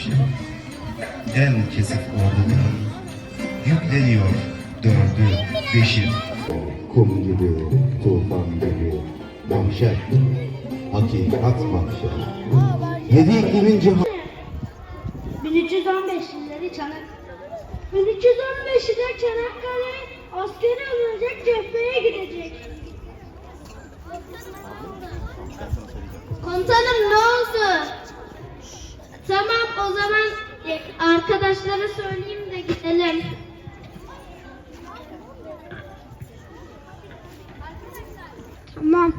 karşı en kesif orduda yükleniyor. Dördü beşi. Kum gibi, tufan gibi, mahşer, hakikat mahşer. Yedi iklimin cihan... 1315'leri Çanak 1315'de Çanakkale askeri alınacak cepheye gidecek. Komutanım ne oldu? Tamam o zaman e, arkadaşlara söyleyeyim de gidelim. Tamam.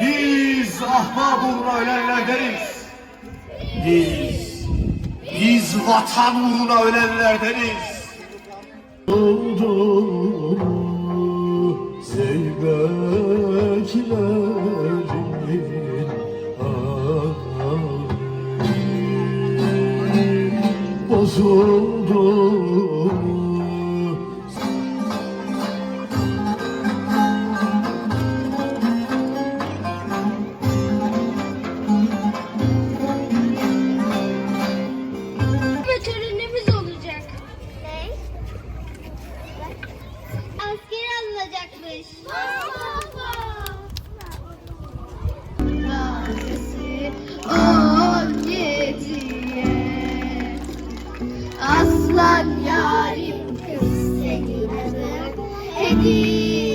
Biz ahbab ölenlerdeniz. Biz, biz vatan uğruna ölenlerdeniz. Oldu Oh. You.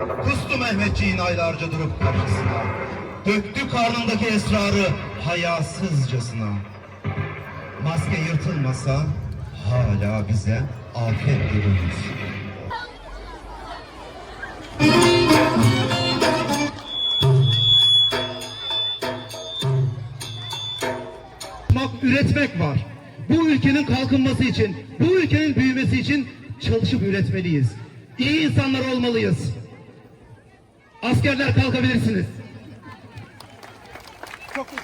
Kustu Mehmetçiğin aylarca durup karşısına. Döktü karnındaki esrarı hayasızcasına. Maske yırtılmasa hala bize afet. Bak üretmek var. Bu ülkenin kalkınması için, bu ülkenin büyümesi için çalışıp üretmeliyiz. İyi insanlar olmalıyız. Askerler kalkabilirsiniz. Vatan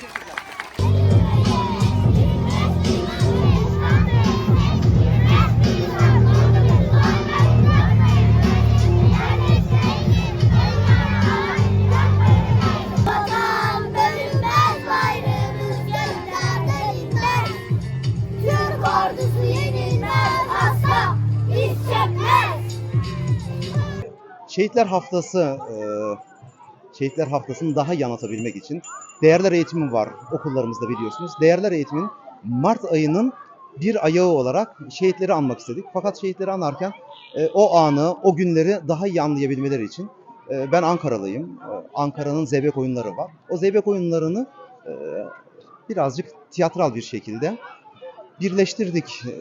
Şehitler Haftası e, Şehitler Haftası'nı daha iyi anlatabilmek için değerler eğitimi var okullarımızda biliyorsunuz. Değerler eğitimin Mart ayının bir ayağı olarak şehitleri anmak istedik. Fakat şehitleri anarken e, o anı, o günleri daha iyi anlayabilmeleri için e, ben Ankaralıyım. E, Ankara'nın zeybek oyunları var. O zeybek oyunlarını e, birazcık tiyatral bir şekilde birleştirdik. E,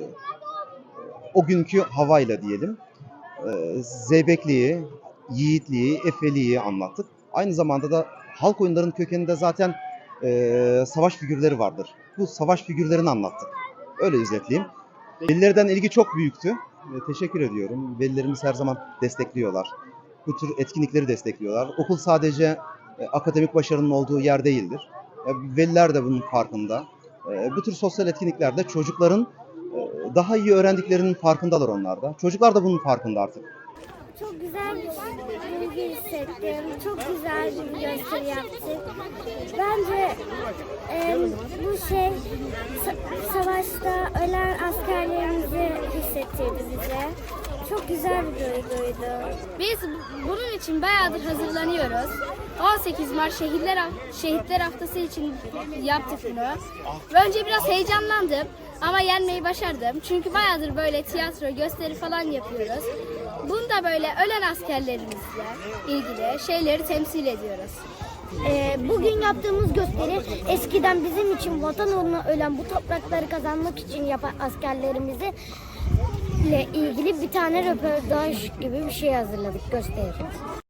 o günkü havayla diyelim e, zeybekliği, yiğitliği, efeliği anlattık. Aynı zamanda da halk oyunlarının kökeninde zaten e, savaş figürleri vardır. Bu savaş figürlerini anlattık. Öyle özetleyeyim. Velilerden ilgi çok büyüktü. E, teşekkür ediyorum. Velilerimiz her zaman destekliyorlar. Bu tür etkinlikleri destekliyorlar. Okul sadece e, akademik başarının olduğu yer değildir. E, veliler de bunun farkında. E, bu tür sosyal etkinliklerde çocukların e, daha iyi öğrendiklerinin farkındalar onlar da. Çocuklar da bunun farkında artık. Çok güzel bir duygu hissettim. Çok güzel bir gösteri yaptık. Bence e, bu şey sa- savaşta ölen askerlerimizi hissettirdi bize. Çok güzel bir duyguydu. Biz bunun için bayağıdır hazırlanıyoruz. 18 Mart Şehitler, Şehitler Haftası için yaptık bunu. Önce biraz heyecanlandım ama yenmeyi başardım. Çünkü bayağıdır böyle tiyatro, gösteri falan yapıyoruz. Bunda böyle ölen askerlerimizle ilgili şeyleri temsil ediyoruz. Ee, bugün yaptığımız gösteri eskiden bizim için vatan uğruna ölen bu toprakları kazanmak için yapan askerlerimizi ile ilgili bir tane röportaj gibi bir şey hazırladık gösteri.